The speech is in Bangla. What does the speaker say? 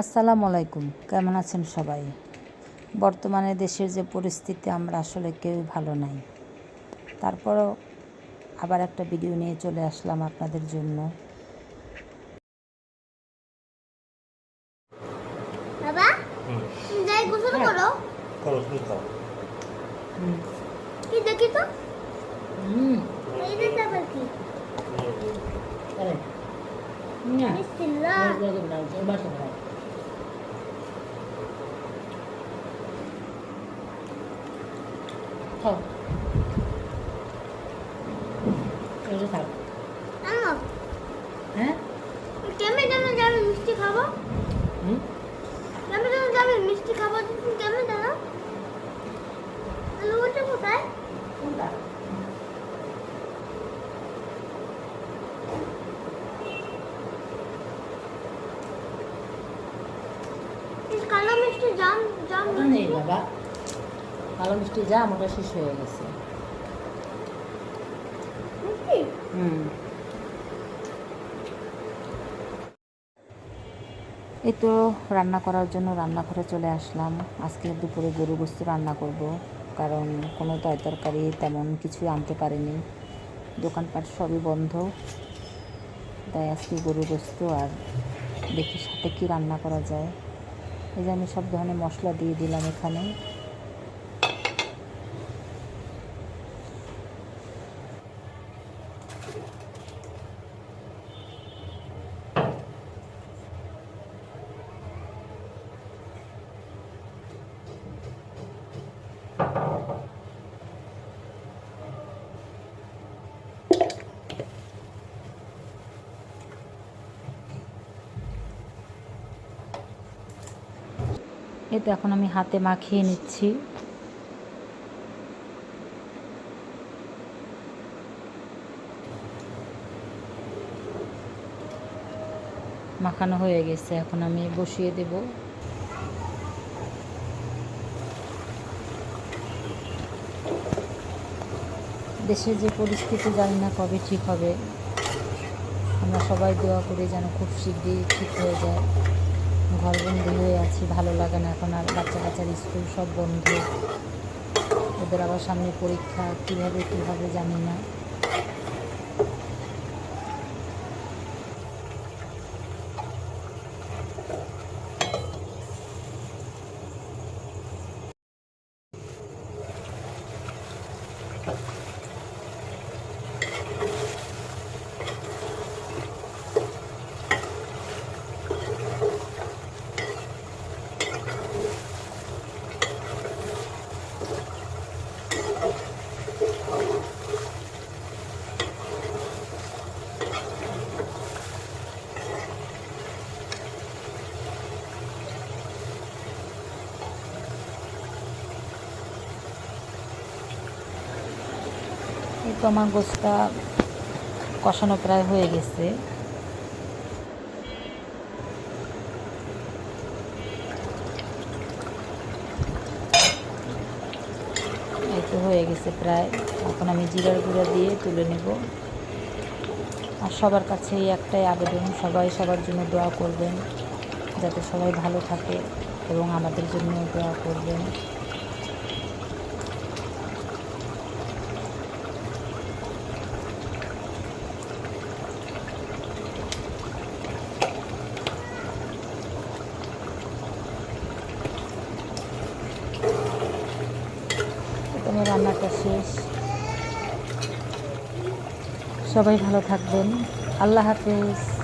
আসসালামু আলাইকুম কেমন আছেন সবাই? বর্তমানে দেশের যে পরিস্থিতি আমরা আসলে কেউ ভালো নাই। তারপরও আবার একটা ভিডিও নিয়ে চলে আসলাম আপনাদের জন্য। বাবা তুমি যাই গোসল করো করো তুমি করো কি দেখি তো এই দেখতে আবার কি বিসমিল্লাহ আনো হ্যাঁ কেমন কেমন যাবে মিষ্টি খাব কেমন কেমন যাবে মিষ্টি খাব তুমি কেমন জানো তাহলে ওটা কোথায় এই কালো মিষ্টি জাম জাম নেই বাবা কালো মিষ্টি যা ওটা শেষ হয়ে গেছে। হুম। এই তো রান্না করার জন্য রান্নাঘরে চলে আসলাম। আজকে দুপুরে গরু গোস্ত রান্না করব কারণ কোনো তয় তরকারি তেমন কিছু আনতে পারিনি। দোকানপাট সবই বন্ধ। তাই আজকে গরু গোস্ত আর দেখি সাথে কি রান্না করা যায়। এই যে আমি সব ধরনের মশলা দিয়ে দিলাম এখানে। এই তো এখন আমি হাতে মাখিয়ে নিচ্ছি। মাখানো হয়ে গেছে, এখন আমি বসিয়ে দেব। দেশের যে পরিস্থিতি জানি না কবে ঠিক হবে। আমরা সবাই দোয়া করি যেন খুব শীঘ্রই ঠিক হয়ে যায়। ঘরবন্দি হয়ে আছি, ভালো লাগে না এখন আর বাচ্চা কাচ্চার স্কুল সব বন্ধ। ওদের আবার সামনে পরীক্ষা, কীভাবে কীভাবে জানি না। এই তো আমার গোছটা কষানো প্রায় হয়ে গেছে। এই তো হয়ে গেছে প্রায়। এখন আমি জিরার গুঁড়া দিয়ে তুলে নেব। আর সবার কাছে একটাই আবেদন, সবাই সবার জন্য দোয়া করবেন, যাতে সবাই ভালো থাকে এবং আমাদের জন্য দোয়া করবেন। এখানে রান্নাটা শেষ। সবাই ভালো থাকবেন। আল্লাহ হাফেজ।